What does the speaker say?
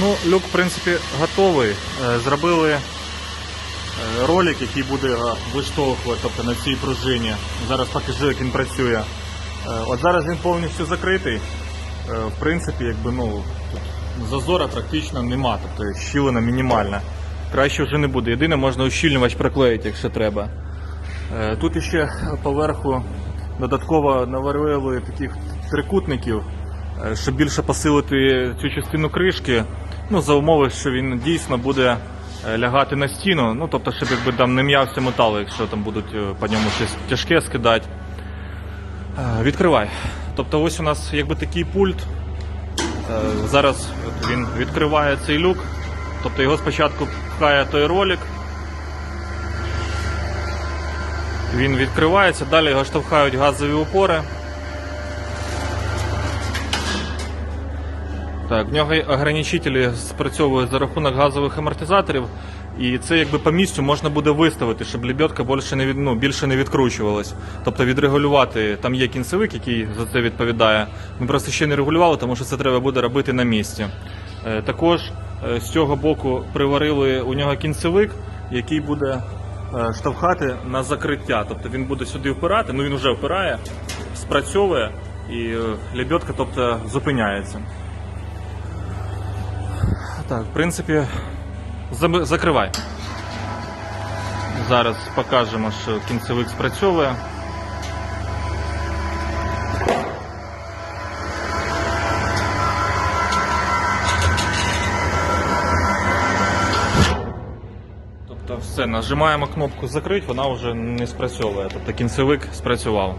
Ну, люк, в принципі, готовий. Е, Зробили е, ролик, який буде е, виштовхувати тобто на цій пружині. Зараз покажу, як він працює. От зараз він повністю закритий. В принципі, якби ну зазора практично нема, тобто щілина мінімальна. Краще вже не буде. Єдине, можна ущільнювач приклеїти, якщо треба. Тут іще поверху додатково наварили таких трикутників, щоб більше посилити цю частину кришки. Ну, за умови, що він дійсно буде е, лягати на стіну. Ну, тобто, щоб якби там не м'явся метал, якщо там будуть е, по ньому щось тяжке скидати. Е, Відкривай. Тобто ось у нас якби такий пульт. Е, Зараз він відкриває цей люк. Тобто його спочатку пхає той ролик. Він відкривається, далі його штовхають газові опори. Так, в нього ограничителі спрацьовують за рахунок газових амортизаторів, і це якби по місцю можна буде виставити, щоб лебедка більше не від, ну, більше не відкручувалась. Тобто відрегулювати, там є кінцевик, який за це відповідає. Ми просто ще не регулювали, тому що це треба буде робити на місці. Е, Також е, з цього боку приварили у нього кінцевик, який буде е, штовхати на закриття. Тобто він буде сюди впирати, ну він вже впирає, спрацьовує і лебедка тобто, зупиняється. Так, в принципі, закривай. Зараз покажемо, що кінцевик спрацьовує. Тобто все, нажимаємо кнопку закрити, вона вже не спрацьовує. Тобто кінцевик спрацював.